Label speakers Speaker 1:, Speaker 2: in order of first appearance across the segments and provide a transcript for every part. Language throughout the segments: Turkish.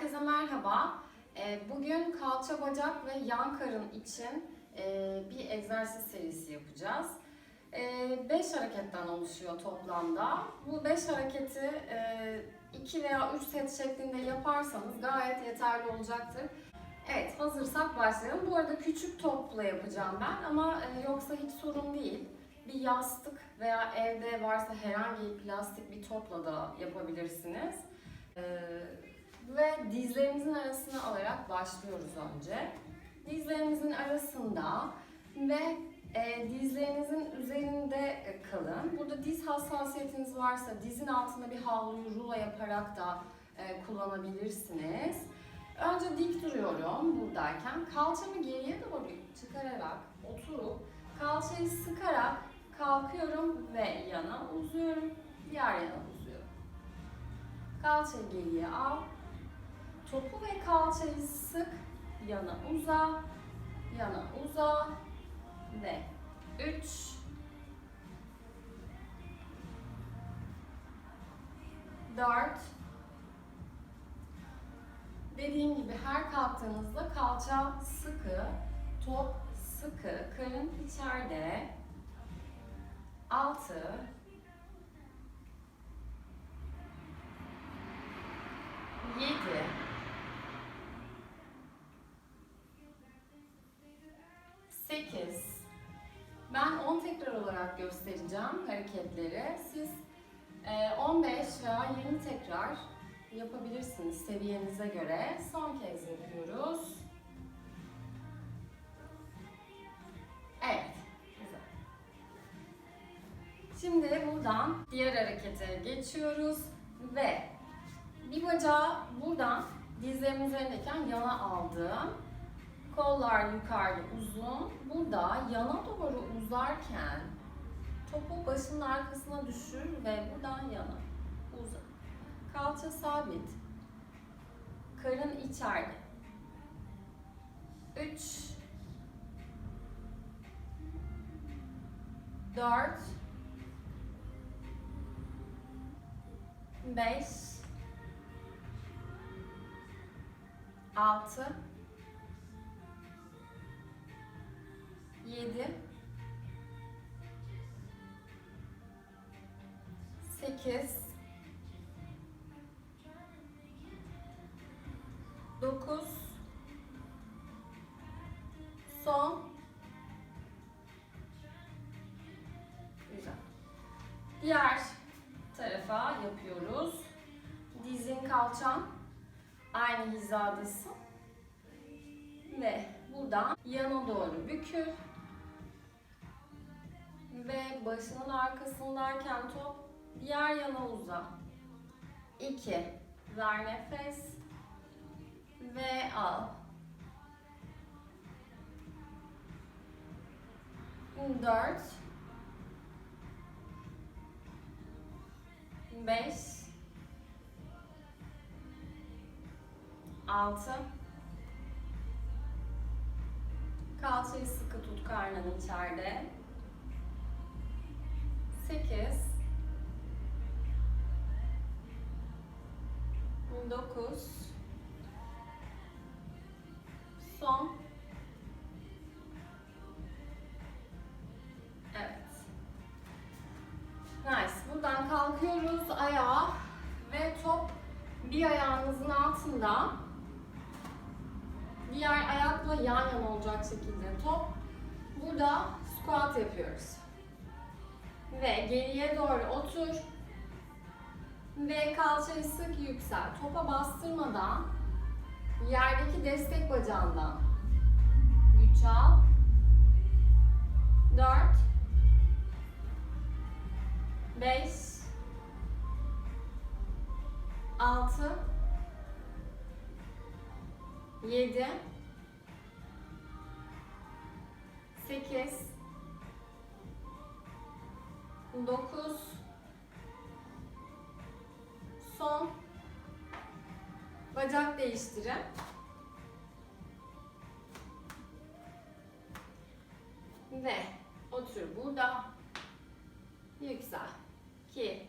Speaker 1: Herkese merhaba. Ee, Bugün kalça bacak ve yan karın için e, bir egzersiz serisi yapacağız. 5 hareketten oluşuyor toplamda. Bu 5 hareketi 2 veya 3 set şeklinde yaparsanız gayet yeterli olacaktır. Evet, hazırsak başlayalım. Bu arada küçük topla yapacağım ben ama e, yoksa hiç sorun değil. Bir yastık veya evde varsa herhangi plastik bir topla da yapabilirsiniz. Ee, ve dizlerimizin arasına alarak başlıyoruz önce. Dizlerimizin arasında ve e, dizlerinizin üzerinde kalın. Burada diz hassasiyetiniz varsa dizin altına bir havluyu rulo yaparak da e, kullanabilirsiniz. Önce dik duruyorum buradayken. Kalçamı geriye doğru çıkararak oturup kalçayı sıkarak kalkıyorum ve yana uzuyorum. Diğer yana uzuyorum. Kalçayı geriye al. Topu ve kalçayı sık. Yana uza. Yana uza. Ve 3 4 Dediğim gibi her kalktığınızda kalça sıkı, top sıkı, karın içeride. 6 7 olarak göstereceğim hareketleri. Siz e, 15 veya 20 tekrar yapabilirsiniz seviyenize göre. Son kez yapıyoruz. Evet. Şimdi buradan diğer harekete geçiyoruz ve bir bacağı buradan dizlerimin üzerindeyken yana aldım. Kollar yukarıda uzun. Burada yana doğru uzarken topu başının arkasına düşür ve buradan yana uzat. Kalça sabit. Karın içeride. 3 4 5 6 7 8 9 Son Güzel. Diğer tarafa yapıyoruz. Dizin kalçan aynı hizadasın. Ve buradan yana doğru bükül. Ve başının arkasındayken top diğer yana uza. 2. Ver nefes. Ve al. 4 5 6 Kalçayı sıkı tut karnın içeride. 8 9 Son Evet. Nice. Buradan kalkıyoruz ayağa ve top bir ayağınızın altında. Diğer ayakla yan yana olacak şekilde top. Burada squat yapıyoruz. Ve geriye doğru otur. Ve kalçayı sık yüksel. Topa bastırmadan yerdeki destek bacağından. Güç al. 4 5 6 7 8 9 Bacak değiştirin. Ve otur burada. Yüksel. 2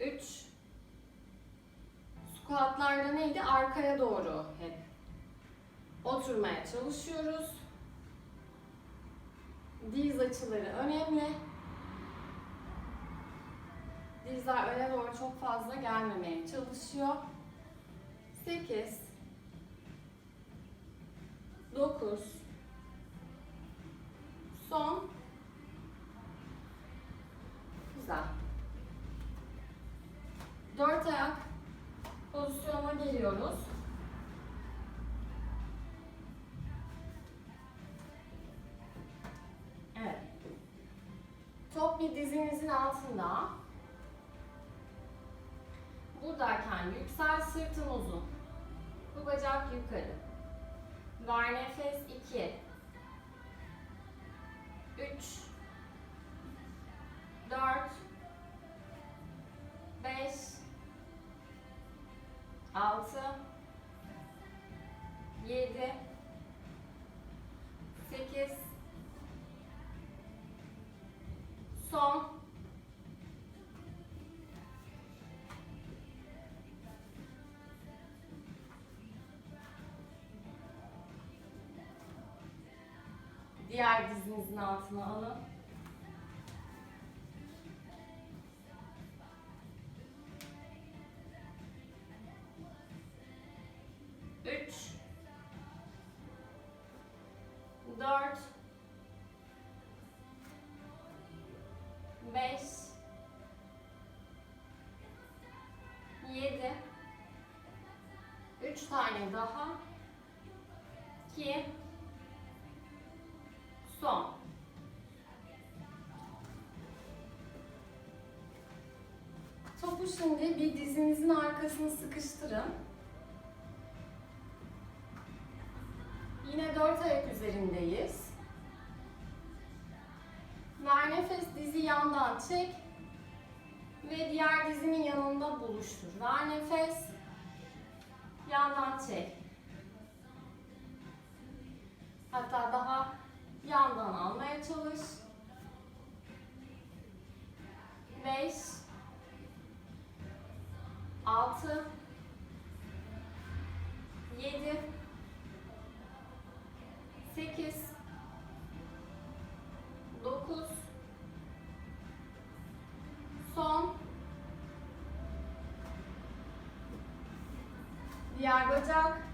Speaker 1: 3 Squatlarda neydi? Arkaya doğru hep oturmaya çalışıyoruz. Diz açıları önemli. Dizler öne doğru çok fazla gelmemeye çalışıyor. 8 9 Son Güzel. Dört ayak pozisyona geliyoruz. Evet. Top bir dizinizin altında. Buradayken yüksel sırtın uzun. Bu bacak yukarı. Ver nefes 2 3 4 5 6 7 8 Son Diğer dizinizin altına alın. Üç. Dört. Beş. Yedi. Üç tane daha. İki. Son. Topu şimdi bir dizinizin arkasını sıkıştırın. Yine dört ayak üzerindeyiz. Ver nefes dizi yandan çek. Ve diğer dizinin yanında buluştur. Ver nefes. Yandan çek. Hatta daha yandan almaya çalış. 5 6 7 8 9 Son. Diğer bacak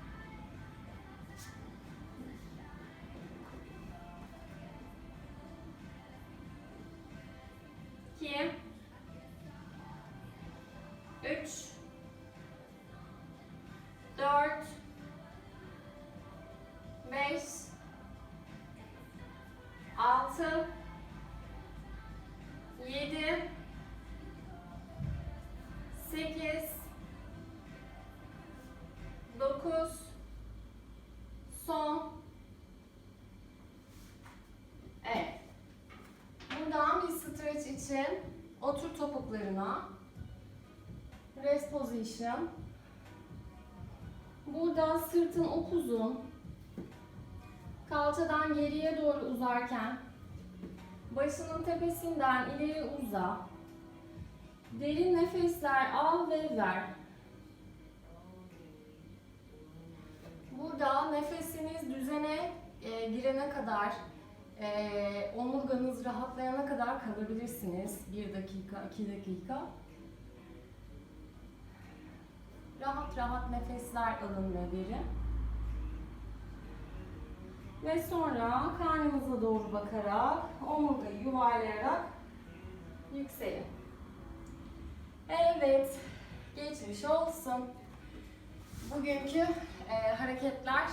Speaker 1: dört, beş, altı, yedi, sekiz, dokuz, son. Evet. Buradan bir stretch için otur topuklarına. Rest position. Burada sırtın upuzun. Kalçadan geriye doğru uzarken başının tepesinden ileri uza. Derin nefesler al ve ver. Burada nefesiniz düzene e, girene kadar ee, omurganız rahatlayana kadar kalabilirsiniz. 1 dakika, 2 dakika. Rahat rahat nefesler alın ve verin. Ve sonra karnınıza doğru bakarak, omurgayı yuvarlayarak yükselin. Evet, geçmiş olsun. Bugünkü e, hareketler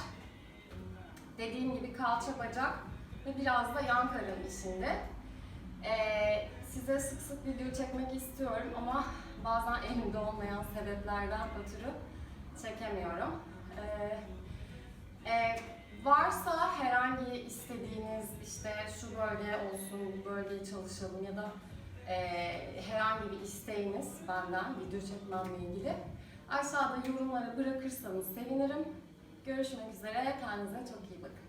Speaker 1: dediğim gibi kalça bacak ve biraz da yan karın işinde. Ee, size sık sık video çekmek istiyorum ama bazen elimde olmayan sebeplerden ötürü çekemiyorum. Ee, e, varsa herhangi istediğiniz işte şu bölge olsun, bu bölgeyi çalışalım ya da e, herhangi bir isteğiniz benden video çekmemle ilgili aşağıda yorumlara bırakırsanız sevinirim. Görüşmek üzere, kendinize çok iyi bakın.